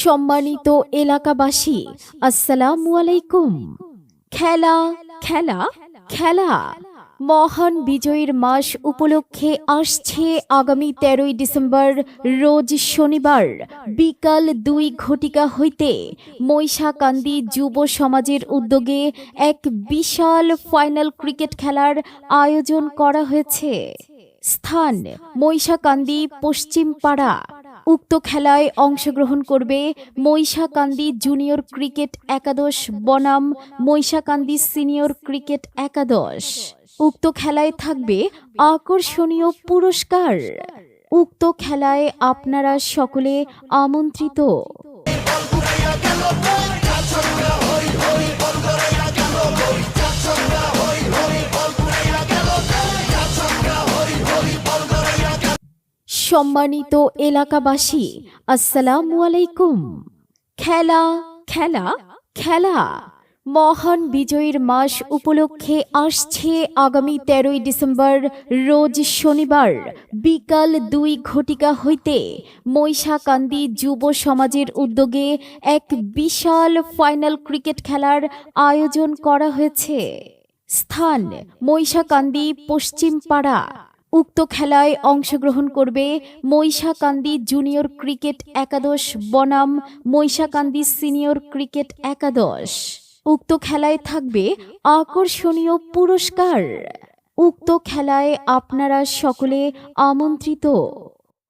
সম্মানিত এলাকাবাসী আসসালামু আলাইকুম। খেলা খেলা খেলা। মহান বিজয়ের মাস উপলক্ষে আসছে আগামী তেরোই ডিসেম্বর, রোজ শনিবার, বিকাল দুই ঘটিকা হইতে মৈশাকান্দি যুব সমাজের উদ্যোগে এক বিশাল ফাইনাল ক্রিকেট খেলার আয়োজন করা হয়েছে। স্থান মৈশাকান্দি পশ্চিমপাড়া উক্ত খেলায় অংশগ্রহণ করবে মৈশাকান্দি জুনিয়র ক্রিকেট একাদশ বনাম মৈশাকান্দি সিনিয়র ক্রিকেট একাদশ। উক্ত খেলায় থাকবে আকর্ষণীয় পুরস্কার। উক্ত খেলায় আপনারা সকলে আমন্ত্রিত। সম্মানিত এলাকাবাসী, আসসালামু আলাইকুম। খেলা খেলা খেলা। মহান বিজয়ের মাস উপলক্ষে আসছে আগামী তেরোই ডিসেম্বর, রোজ শনিবার, বিকাল দুই ঘটিকা হইতে মৈশাকান্দি যুব সমাজের উদ্যোগে এক বিশাল ফাইনাল ক্রিকেট খেলার আয়োজন করা হয়েছে। স্থান মৈশাকান্দি পশ্চিমপাড়া উক্ত খেলায় অংশগ্রহণ করবে মৈশাকান্দি জুনিয়র ক্রিকেট একাদশ বনাম মৈশাকান্দি সিনিয়র ক্রিকেট একাদশ। উক্ত খেলায় থাকবে আকর্ষণীয় পুরস্কার। উক্ত খেলায় আপনারা সকলে আমন্ত্রিত।